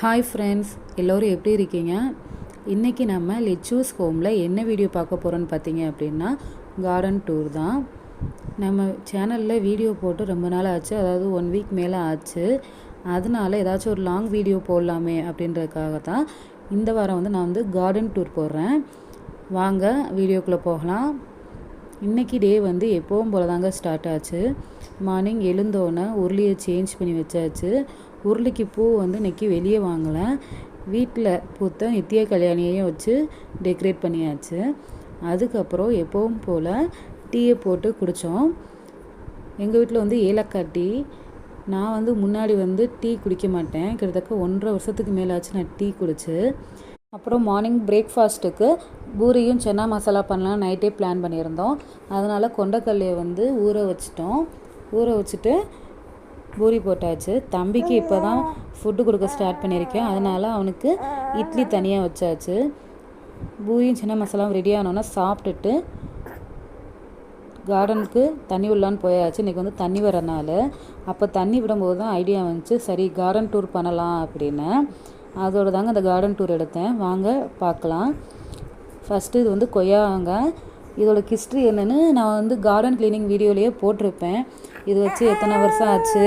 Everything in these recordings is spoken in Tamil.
ஹாய் ஃப்ரெண்ட்ஸ் எல்லோரும் எப்படி இருக்கீங்க? இன்றைக்கி நம்ம லெச்சூஸ் ஹோமில் என்ன வீடியோ பார்க்க போகிறோன்னு பார்த்தீங்க அப்படின்னா கார்டன் டூர் தான். நம்ம சேனலில் வீடியோ போட்டு ரொம்ப நாள் ஆச்சு. அதாவது ஒன் வீக் மேலே ஆச்சு. அதனால ஏதாச்சும் ஒரு லாங் வீடியோ போடலாமே அப்படின்றதுக்காக தான் இந்த வாரம் வந்து நான் வந்து கார்டன் டூர் போடுறேன். வாங்க வீடியோக்குள்ளே போகலாம். இன்றைக்கி டே வந்து எப்போவும் போல தாங்க ஸ்டார்ட் ஆச்சு. மார்னிங் எழுந்தோன்னே உருளியை சேஞ்ச் பண்ணி வச்சாச்சு. உருளிக்கு பூ வந்து இன்றைக்கி வெளியே வாங்கலை. வீட்டில் பூத்த நித்திய கல்யாணியையும் வச்சு டெக்கரேட் பண்ணியாச்சு. அதுக்கப்புறம் எப்பவும் போல் டீயை போட்டு குடித்தோம் எங்கள் வீட்டில் வந்து ஏலக்காய் டீ. நான் வந்து முன்னாடி வந்து டீ குடிக்க மாட்டேன். கிட்டத்தட்ட ஒன்றரை வருஷத்துக்கு மேலாச்சு நான் டீ குடிச்சு. அப்புறம் மார்னிங் பிரேக்ஃபாஸ்ட்டுக்கு பூரியும் சன்னா மசாலா பண்ணலாம் நைட்டே பிளான் பண்ணியிருந்தோம். அதனால் கொண்டக்கல்லையை வந்து ஊற வச்சிட்டோம். ஊற வச்சுட்டு பூரி போட்டாச்சு. தம்பிக்கு இப்போ தான் ஃபுட்டு கொடுக்க ஸ்டார்ட் பண்ணியிருக்கேன். அதனால் அவனுக்கு இட்லி தனியாக வச்சாச்சு. பூரியும் சின்ன மசாலாவும் ரெடி ஆனோன்னா சாப்பிட்டுட்டு கார்டனுக்கு தண்ணி விடலான்னு போயாச்சு. இன்றைக்கி வந்து தண்ணி வரனால. அப்போ தண்ணி விடும்போது தான் ஐடியா வந்துச்சு. சரி கார்டன் டூர் பண்ணலாம் அப்படின்னு. அதோடு தாங்க அந்த கார்டன் டூர் எடுத்தேன். வாங்க பார்க்கலாம். ஃபஸ்ட்டு இது வந்து கொய்யாங்க. இதோட ஹிஸ்ட்ரி என்னென்னு நான் வந்து கார்டன் க்ளீனிங் வீடியோலேயே போட்டிருப்பேன். இது வச்சு எத்தனை வருஷம் ஆச்சு?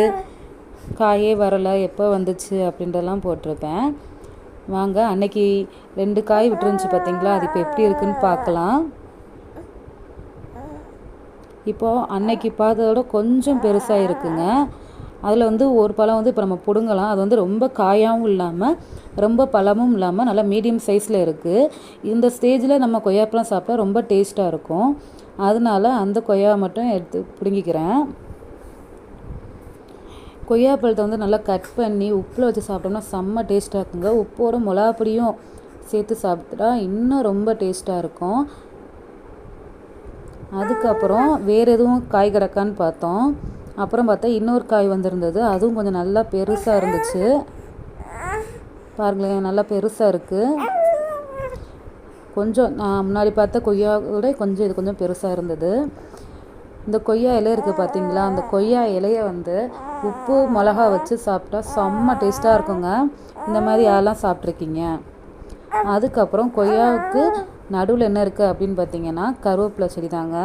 காயே வரலை. எப்போ வந்துச்சு? அப்படின்றலாம் போட்டிருப்பேன். வாங்க அன்னைக்கு ரெண்டு காய் விட்டுருந்துச்சு பார்த்தீங்களா? அது இப்போ எப்படி இருக்குன்னு பார்க்கலாம். இப்போது அன்னைக்கு பார்த்ததோட கொஞ்சம் பெருசாக இருக்குங்க. அதில் வந்து ஒரு பழம் வந்து இப்போ நம்ம பிடுங்கலாம். அது வந்து ரொம்ப காயாகவும் இல்லாமல் ரொம்ப பழமும் இல்லாமல் நல்லா மீடியம் சைஸில் இருக்குது இந்த ஸ்டேஜில் நம்ம கொய்யாப்பழம் சாப்பிட்டா ரொம்ப டேஸ்ட்டாக இருக்கும். அதனால அந்த கொய்யா மட்டும் எடுத்து பிடுங்கிக்கிறேன். கொய்யாப்பழத்தை வந்து நல்லா கட் பண்ணி உப்பில் வச்சு சாப்பிட்டோம்னா செம்ம டேஸ்ட்டாக இருக்குங்க. உப்போட மிளகாப்பொடியும் சேர்த்து சாப்பிட்டா இன்னும் ரொம்ப டேஸ்ட்டாக இருக்கும். அதுக்கப்புறம் வேறு எதுவும் காய் கிடக்கான்னு பார்த்தோம். அப்புறம் பார்த்தா இன்னொரு காய் வந்திருந்தது. அதுவும் கொஞ்சம் நல்லா பெருசாக இருந்துச்சு. பாருங்களேன் நல்லா பெருசாக இருக்குது கொஞ்சம் நான் முன்னாடி பார்த்த கொய்யா கூட கொஞ்சம் இது கொஞ்சம் பெருசாக இருந்தது. இந்த கொய்யா இலை இருக்குது பார்த்தீங்களா? அந்த கொய்யா இலையை வந்து உப்பு மிளகா வச்சு சாப்பிட்டா செம்ம டேஸ்ட்டாக இருக்குங்க. இந்த மாதிரி யாரெல்லாம் சாப்பிட்ருக்கீங்க அதுக்கப்புறம் கொய்யாவுக்கு நடுவில் என்ன இருக்குது அப்படின்னு பார்த்தீங்கன்னா கருவேப்பிலை செடி தாங்க.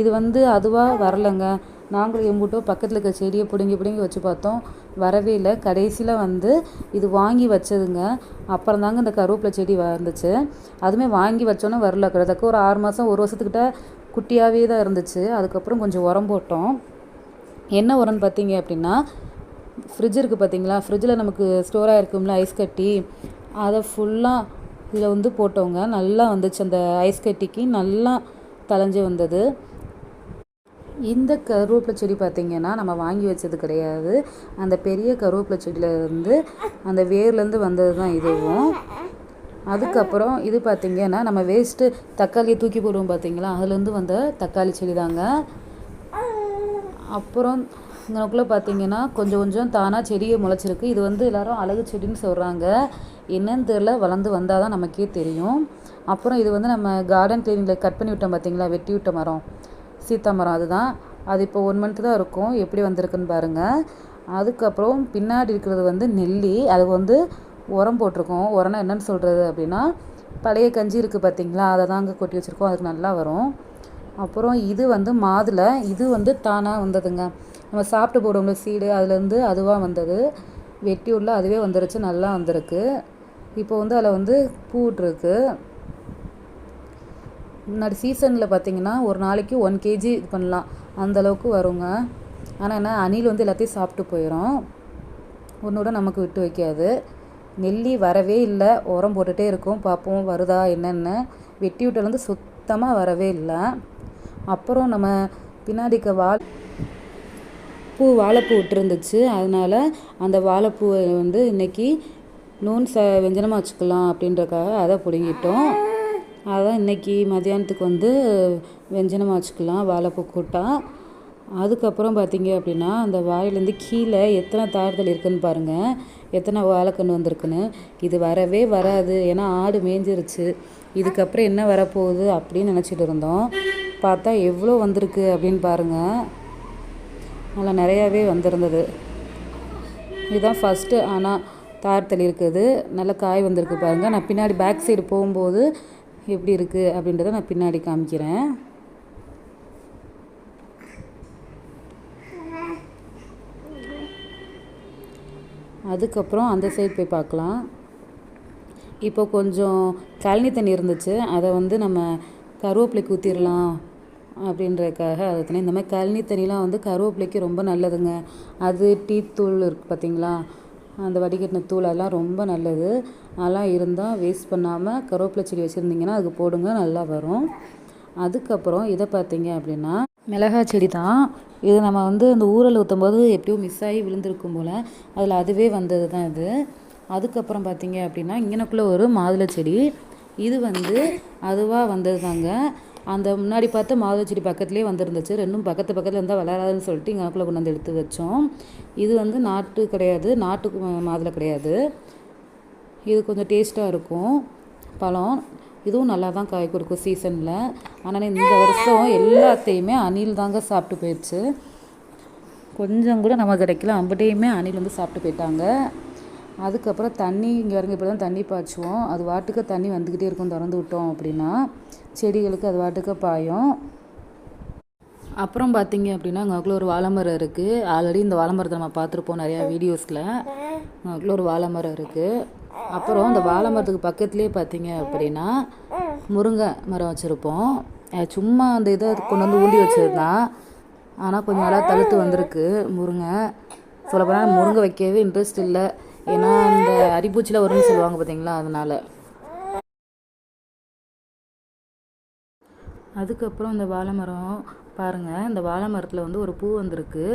இது வந்து அதுவாக வரலைங்க. நாங்களும் எம்பூட்டோ பக்கத்தில் இருக்க செடியை பிடுங்கி பிடுங்கி வச்சு பார்த்தோம். வரவே இல்லை. கடைசியில் வந்து இது வாங்கி வச்சதுங்க. அப்புறம் தாங்க இந்த கருவேப்பிலை செடி வந்துச்சு அதுவுமே வாங்கி வச்சோன்னே வரல. கிட்டத்தக்க ஒரு ஆறு மாதம் ஒரு வருஷத்துக்கிட்ட குட்டியாகவே தான் இருந்துச்சு. அதுக்கப்புறம் கொஞ்சம் உரம் போட்டோம். என்ன உரம்னு பார்த்தீங்க அப்படின்னா ஃப்ரிட்ஜ் இருக்குது பார்த்தீங்களா? ஃப்ரிட்ஜில் நமக்கு ஸ்டோராக இருக்கும்ல ஐஸ் கட்டி. அதை ஃபுல்லாக இதில் வந்து போட்டவங்க நல்லா வந்துச்சு அந்த ஐஸ் கட்டிக்கு. நல்லா தலைஞ்சு வந்தது. இந்த கருவேப்பிலை செடி பார்த்திங்கன்னா நம்ம வாங்கி வச்சது கிடையாது. அந்த பெரிய கருவேப்பிலை செடியிலேருந்து அந்த வேர்லேருந்து வந்தது தான் இதுவும். அதுக்கப்புறம் இது பார்த்திங்கன்னா நம்ம வேஸ்ட்டு தக்காளியை தூக்கி போடுவோம் பார்த்திங்களா அதுலேருந்து வந்த தக்காளி செடி தாங்க. அப்புறம் இங்கனக்குள்ளே பார்த்தீங்கன்னா கொஞ்சம் கொஞ்சம் தானாக செடியை முளைச்சிருக்கு. இது வந்து எல்லோரும் அழகு செடின்னு சொல்கிறாங்க என்னன்னு தெரில வளர்ந்து வந்தால் தான் நமக்கே தெரியும். அப்புறம் இது வந்து நம்ம கார்டன் கிளீனிங்கில் கட் பண்ணி விட்டோம் பார்த்தீங்களா வெட்டி விட்ட மரம். சீத்தா மரம் அதுதான். அது இப்போ ஒன் மந்த் தான் இருக்கும். எப்படி வந்திருக்குன்னு பாருங்கள் அதுக்கப்புறம் பின்னாடி இருக்கிறது வந்து நெல்லி. அது வந்து உரம் போட்டிருக்கோம். உரம்னா என்னென்னு சொல்கிறது அப்படின்னா பழைய கஞ்சி இருக்குது பார்த்தீங்களா அதை தாங்க கொட்டி வச்சுருக்கோம். அதுக்கு நல்லா வரும். அப்புறம் இது வந்து மாதுளை. இது வந்து தானாக வந்ததுங்க. நம்ம சாப்பிட்டு போடுவோம்ல சீடு. அதுலேருந்து அதுவாக வந்தது. வெட்டி உள்ள அதுவே வந்துருச்சு. நல்லா வந்திருக்கு. இப்போ வந்து அதில் வந்து பூட்ருக்கு முன்னாடி சீசனில் பார்த்தீங்கன்னா ஒரு நாளைக்கு ஒன் கேஜி இது பண்ணலாம். அந்தளவுக்கு வருங்க. ஆனால் என்ன அணில் வந்து எல்லாத்தையும் சாப்பிட்டு போயிடும் ஒன்றோட நமக்கு விட்டு வைக்காது. நெல்லி வரவே இல்லை. உரம் போட்டுகிட்டே இருக்கும். பார்ப்போம் வருதா என்னென்னு. வெட்டி விட்டலேருந்து சுத்தமாக வரவே இல்லை. அப்புறம் நம்ம பின்னாடிக்க வால் பூ வாழைப்பூ விட்டுருந்துச்சு. அதனால் அந்த வாழைப்பூவை வந்து இன்றைக்கி நூன் ச வெஞ்சனமாக வச்சுக்கலாம் அப்படின்றக்காக அதை பிடுங்கிட்டோம். அதான் இன்றைக்கி மதியானத்துக்கு வந்து வெஞ்சனமாக வச்சுக்கலாம் வாழைப்பூ கூட்டா. அதுக்கப்புறம் பார்த்தீங்க அப்படின்னா அந்த வாயிலேருந்து கீழே எத்தனை தாறுதல் இருக்குதுன்னு பாருங்கள் எத்தனை வாழைக்கன்று வந்திருக்குன்னு. இது வரவே வராது. ஏன்னா ஆடு மேய்ஞ்சிருச்சு. இதுக்கப்புறம் என்ன வரப்போகுது அப்படின்னு நினச்சிட்டு இருந்தோம். பார்த்தா எவ்வளோ வந்திருக்கு அப்படின்னு பாருங்கள் நல்லா நிறையாவே வந்திருந்தது. இதுதான் ஃபஸ்ட்டு ஆனால் தார் தள்ளி இருக்குது. நல்ல காய் வந்திருக்கு பாருங்கள் நான் பின்னாடி பேக் சைடு போகும்போது எப்படி இருக்குது அப்படின்றத நான் பின்னாடி காமிக்கிறேன். அதுக்கப்புறம் அந்த சைடு போய் பார்க்கலாம். இப்போ கொஞ்சம் கழனி தண்ணி இருந்துச்சு. அதை வந்து நம்ம கருவேப்பிலைக்கு ஊற்றிடலாம் அப்படின்றதுக்காக அதை தண்ணி இந்த மாதிரி கழனி தண்ணிலாம் வந்து கருவேப்பிலைக்கு ரொம்ப நல்லதுங்க. அது டீ தூள் இருக்குது பார்த்தீங்களா? அந்த வடிகட்டின தூள் அதெல்லாம் ரொம்ப நல்லது. அதெல்லாம் இருந்தால் வேஸ்ட் பண்ணாமல் கருவேப்பிலை செடி வச்சுருந்தீங்கன்னா அதுக்கு போடுங்க நல்லா வரும். அதுக்கப்புறம் இதை பார்த்தீங்க அப்படின்னா மிளகாய் செடி தான். இது நம்ம வந்து அந்த ஊரில் ஊற்றும் போது எப்படியோ மிஸ் ஆகி விழுந்திருக்கும் போல். அதில் அதுவே வந்தது தான் இது. அதுக்கப்புறம் பார்த்தீங்க அப்படின்னா இங்கனக்குள்ளே ஒரு மாதுளை செடி. இது வந்து அதுவாக வந்தது தாங்க. அந்த முன்னாடி பார்த்த மாதுளை செடி பக்கத்துலேயே வந்துருந்துச்சு. ரெண்டும் பக்கத்து பக்கத்தில் இருந்தால் வளராதுன்னு சொல்லிட்டு இங்கனக்குள்ளே கொண்டு வந்து எடுத்து வச்சோம். இது வந்து நாட்டு கிடையாது. நாட்டு மாதுளை கிடையாது. இது கொஞ்சம் டேஸ்ட்டாக இருக்கும். பழம். இதுவும் நல்லா தான் காய் கொடுக்கும் சீசனில் ஆனால் இந்த வருஷம் எல்லாத்தையுமே அணில் தாங்க சாப்பிட்டு போயிடுச்சு. கொஞ்சம் கூட நம்ம கிடைக்கல. அம்பட்டையுமே அணில் வந்து சாப்பிட்டு போயிட்டாங்க. அதுக்கப்புறம் தண்ணி இங்கே வரங்க இப்போ தான் தண்ணி பாய்ச்சுவோம். அது வாட்டுக்கு தண்ணி வந்துக்கிட்டே இருக்கும் திறந்து விட்டோம் அப்படின்னா. செடிகளுக்கு அது வாட்டுக்கு பாயும். அப்புறம் பார்த்தீங்க அப்படின்னா அங்கே ஒரு வாழை மரம் இருக்குது ஆல்ரெடி இந்த வாழை மரத்தை நம்ம பார்த்துருப்போம் நிறையா வீடியோஸில் அங்கே ஒரு வாழை மரம் இருக்குது அப்புறம் இந்த வாழை மரத்துக்கு பக்கத்துலேயே பார்த்தீங்க அப்படின்னா முருங்கை மரம் வச்சுருப்போம். சும்மா அந்த இதை கொண்டு வந்து ஊண்டி வச்சுருந்தான் ஆனால் கொஞ்சம் நல்லா தழுத்து வந்திருக்கு முருங்கை. சொல்லப்போனால் முருங்கை வைக்கவே இன்ட்ரெஸ்ட் இல்லை. ஏன்னா இந்த அரிப்பூச்சியில் வரும்னு சொல்லுவாங்க பார்த்தீங்களா அதனால். அதுக்கப்புறம் இந்த வாழை மரம் பாருங்கள் இந்த வாழை மரத்தில் வந்து ஒரு பூ வந்திருக்கு.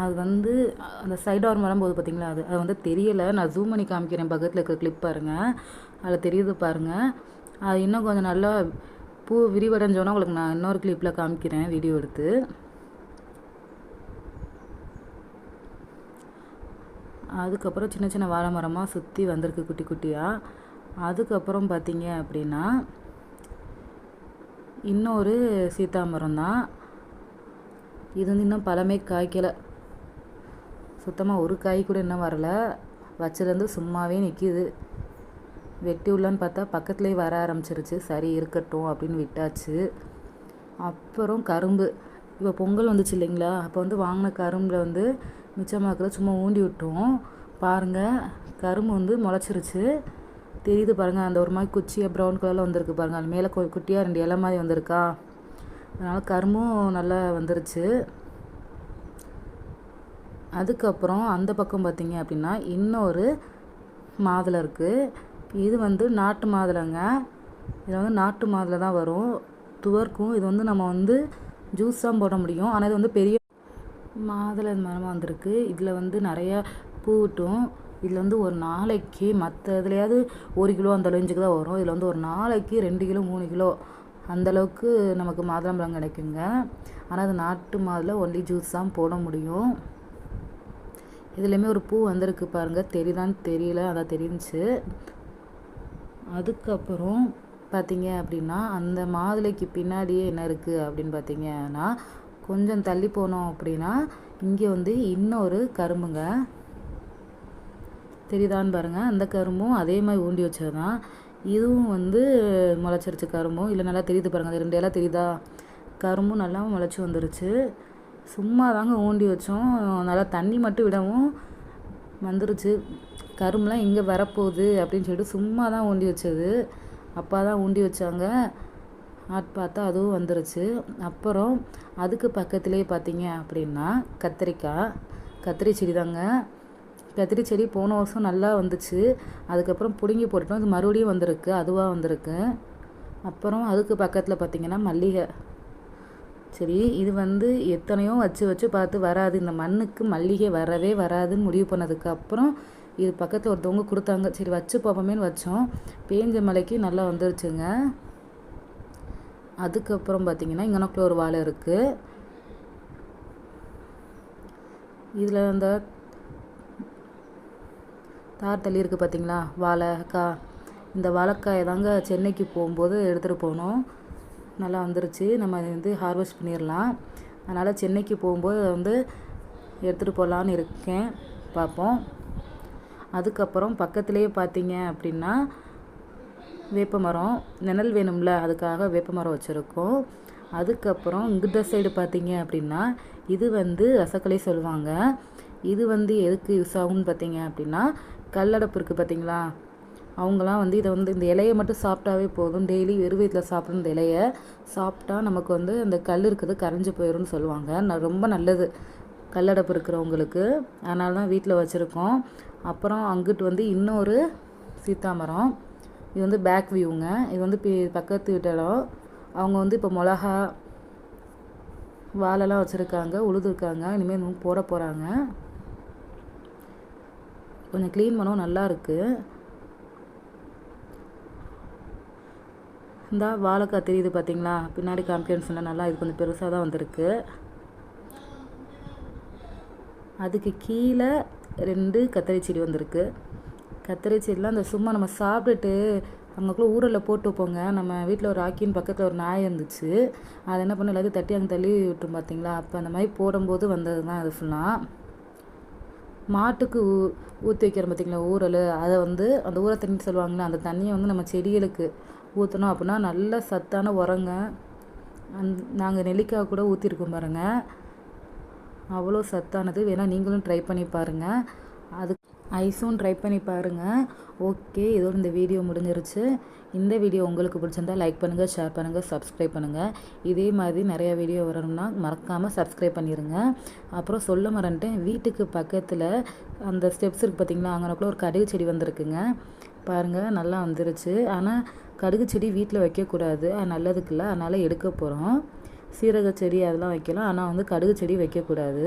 அது வந்து அந்த சைட் ஆர்ம் வரும்போது பார்த்தீங்களா அது அது வந்து தெரியலை. நான் ஜூம் பண்ணி காமிக்கிறேன். பக்கத்தில் இருக்கிற கிளிப் பாருங்கள் அதில் தெரியுது பாருங்கள் அது இன்னும் கொஞ்சம் நல்லா பூ விரிவடைஞ்சோன்னா உங்களுக்கு நான் இன்னொரு கிளிப்பில் காமிக்கிறேன். வீடியோ எடுத்து. அதுக்கப்புறம் சின்ன சின்ன வாழை மரமாக சுற்றி வந்திருக்கு குட்டி குட்டியாக அதுக்கப்புறம் பார்த்தீங்க அப்படின்னா இன்னொரு சீத்தாமரம் தான். இது வந்து இன்னும் பழமே காய்க்கலை. சுத்தமாக ஒரு காய் கூட இன்னும் வரல. வச்சதுலேருந்து சும்மாவே நிற்கிது வெட்டி உள்ளான்னு பார்த்தா பக்கத்துலேயே வர ஆரம்பிச்சிருச்சு. சரி இருக்கட்டும் அப்படின்னு விட்டாச்சு. அப்புறம் கரும்பு. இப்போ பொங்கல் வந்துச்சு இல்லைங்களா? அப்போ வந்து வாங்கின கரும்பில் வந்து மிச்சமாக்கில் சும்மா ஊண்டி விட்டோம். பாருங்கள் கரும்பு வந்து முளைச்சிருச்சு. தெரியுது பாருங்கள் அந்த ஒரு மாதிரி குச்சியாக ப்ரௌன் கலரில் வந்திருக்கு பாருங்கள் அது மேலே குட்டியாக ரெண்டு இலை மாதிரி வந்திருக்கா. அதனால் கரும்பும் நல்லா வந்துருச்சு. அதுக்கப்புறம் அந்த பக்கம் பார்த்திங்க அப்படின்னா இன்னொரு மாதுளை இருக்குது இது வந்து நாட்டு மாதுளைங்க. இது வந்து நாட்டு மாதுளை தான் வரும். துவர்க்கும். இது வந்து நம்ம வந்து ஜூஸ் தான் போட முடியும். ஆனால் இது வந்து பெரிய மாதுளை மரமாக வந்திருக்கு. இதில் வந்து நிறையா பூட்டும் இதில் வந்து ஒரு நாளைக்கு மற்ற இதுலையாவது ஒரு கிலோ அந்த ரேஞ்சுக்கு தான் வரும். இதில் வந்து ஒரு நாளைக்கு ரெண்டு கிலோ மூணு கிலோ அந்தளவுக்கு நமக்கு மாதுளம்பழம் கிடைக்குங்க. ஆனால் அது நாட்டு மாதுளை ஒன்லி ஜூஸ் தான் போட முடியும். இதுலேயுமே ஒரு பூ வந்திருக்கு பாருங்கள் தெரியுதான்னு தெரியல. அதான் தெரிஞ்சிச்சு. அதுக்கப்புறம் பார்த்தீங்க அப்படின்னா அந்த மாதுளைக்கு பின்னாடியே என்ன இருக்குது அப்படின்னு பார்த்தீங்கன்னா கொஞ்சம் தள்ளி போனோம் அப்படின்னா இங்கே வந்து இன்னொரு கரும்புங்க. தெரியுதான்னு பாருங்கள் அந்த கரும்பும் அதே மாதிரி ஊண்டி வச்சது தான் இதுவும் வந்து முளைச்சிருச்சு கரும்பும். இல்லை நல்லா தெரியுது பாருங்கள் அது ரெண்டு இலை தெரியுதா? கரும்பும் நல்லா முளைச்சி வந்துருச்சு. சும்மா தாங்க ஊண்டி வச்சோம். நல்லா தண்ணி மட்டும் விடவும் வந்துருச்சு. கரும்புலாம் இங்கே வரப்போகுது அப்படின்னு சொல்லிட்டு சும்மா தான் ஊண்டி வச்சது. அப்பா தான் ஊண்டி வச்சாங்க. ஆட் பார்த்தா அதுவும் வந்துருச்சு. அப்புறம் அதுக்கு பக்கத்துலேயே பார்த்தீங்க அப்படின்னா கத்திரிக்காய் கத்திரி செடி தாங்க கத்திரி செடி போன வருஷம் நல்லா வந்துச்சு. அதுக்கப்புறம் பிடுங்கி போட்டுட்டோம். அது மறுபடியும் வந்திருக்கு. அதுவாக வந்திருக்கு. அப்புறம் அதுக்கு பக்கத்தில் பார்த்திங்கன்னா மல்லிகை. சரி இது வந்து எத்தனையோ வச்சு வச்சு பார்த்து வராது. இந்த மண்ணுக்கு மல்லிகை வரவே வராதுன்னு முடிவு பண்ணதுக்கு அப்புறம் இது பக்கத்தில் ஒருத்தவங்க கொடுத்தாங்க. சரி வச்சு பார்ப்போமேனு வச்சோம். பேஞ்ச மலைக்கு நல்லா வந்துருச்சுங்க. அதுக்கப்புறம் பார்த்திங்கன்னா இங்கனக்குள்ள ஒரு வாழை இருக்குது இதில் அந்த தார் தள்ளி இருக்குது பார்த்தீங்களா? வாழைக்காய் இந்த வாழைக்காயை தாங்க சென்னைக்கு போகும்போது எடுத்துகிட்டு போனோம். நல்லா வந்துருச்சு. நம்ம வந்து ஹார்வெஸ்ட் பண்ணிடலாம் அதனால் சென்னைக்கு போகும்போது வந்து எடுத்துகிட்டு போகலான்னு இருக்கேன். பார்ப்போம் அதுக்கப்புறம் பக்கத்துலேயே பார்த்தீங்க அப்படின்னா வேப்ப மரம் நிழல் வேணும்ல அதுக்காக வேப்ப மரம் வச்சுருக்கோம். அதுக்கப்புறம் இங்கிட்ட சைடு பார்த்தீங்க அப்படின்னா இது வந்து ரசக்கலை சொல்லுவாங்க. இது வந்து எதுக்கு யூஸ் ஆகும்னு பார்த்தீங்க அப்படின்னா கல்லடப்பு இருக்குது பார்த்தீங்களா அவங்களாம் வந்து இதை வந்து இந்த இலையை மட்டும் சாப்பிட்டாவே போதும். டெய்லி வெறும் வயிற்றில் சாப்பிட்ற இந்த இலையை சாப்பிட்டா நமக்கு வந்து அந்த கல் இருக்கிறது கரைஞ்சி போயிடும்னு சொல்லுவாங்க. நான் ரொம்ப நல்லது கல்லடப்பு இருக்கிறவங்களுக்கு. அதனால தான் வீட்டில் வச்சுருக்கோம். அப்புறம் அங்கிட்டு வந்து இன்னொரு சீத்தாமரம். இது வந்து பேக் வியூங்க இது வந்து பக்கத்து வீட்டிலும் அவங்க வந்து இப்போ மிளகா வாழெல்லாம் வச்சுருக்காங்க உழுதுருக்காங்க. இனிமேல் போட போகிறாங்க கொஞ்சம் க்ளீன் பண்ணவும் நல்லா இருக்குது இந்த வாழைக்காய் தெரியுது பார்த்தீங்களா பின்னாடி காம்பியன்ஸ்லாம் நல்லா இது கொஞ்சம் பெருசாக தான் வந்திருக்கு. அதுக்கு கீழே ரெண்டு கத்திரி செடி வந்திருக்கு. கத்திரி செடிலாம் அந்த சும்மா நம்ம சாப்பிட்டுட்டு அங்கக்குள்ளே ஊரில் போட்டு வைப்போங்க. நம்ம வீட்டில் ஒரு ஆக்கின்னு பக்கத்தில் ஒரு நாய் இருந்துச்சு. அதை என்ன பண்ண எல்லாத்தையும் தட்டி அங்கே தள்ளி விட்டுரும் பார்த்தீங்களா அப்போ அந்த மாதிரி போடும்போது வந்தது தான் அது ஃபுல்லாக மாட்டுக்கு ஊ ஊற்றி வைக்கிறோம் பார்த்தீங்களா ஊரல் அதை வந்து அந்த ஊரை தண்ணி சொல்லுவாங்களே அந்த தண்ணியை வந்து நம்ம செடிகளுக்கு ஊற்றணும் அப்படின்னா நல்ல சத்தான உரங்க அந் நாங்கள் நெல்லிக்காய் கூட ஊற்றிருக்கோம் பாருங்கள் அவ்வளோ சத்தானது. வேணால் நீங்களும் ட்ரை பண்ணி பாருங்கள் அது ஐஸும் ட்ரை பண்ணி பாருங்கள் ஓகே இதோட இந்த வீடியோ முடிஞ்சிருச்சு. இந்த வீடியோ உங்களுக்கு பிடிச்சிருந்தா லைக் பண்ணுங்கள் ஷேர் பண்ணுங்கள் சப்ஸ்கிரைப் பண்ணுங்கள் இதே மாதிரி நிறைய வீடியோ வரணும்னா மறக்காமல் சப்ஸ்கிரைப் பண்ணிடுங்க அப்புறம் சொல்ல மறந்துட்டேன் வீட்டுக்கு பக்கத்தில் அந்த ஸ்டெப்ஸ் இருக்குது பார்த்தீங்களா அங்கனக்குள்ள ஒரு கடுகு செடி வந்திருக்குங்க. பாருங்கள் நல்லா வந்துருச்சு. ஆனால் கடுகு செடி வீட்டில் வைக்கக்கூடாது. அது நல்லதுக்கு இல்லை அதனால் எடுக்க போகிறோம் சீரக செடி அதெல்லாம் வைக்கலாம். ஆனால் வந்து கடுகு செடி வைக்கக்கூடாது.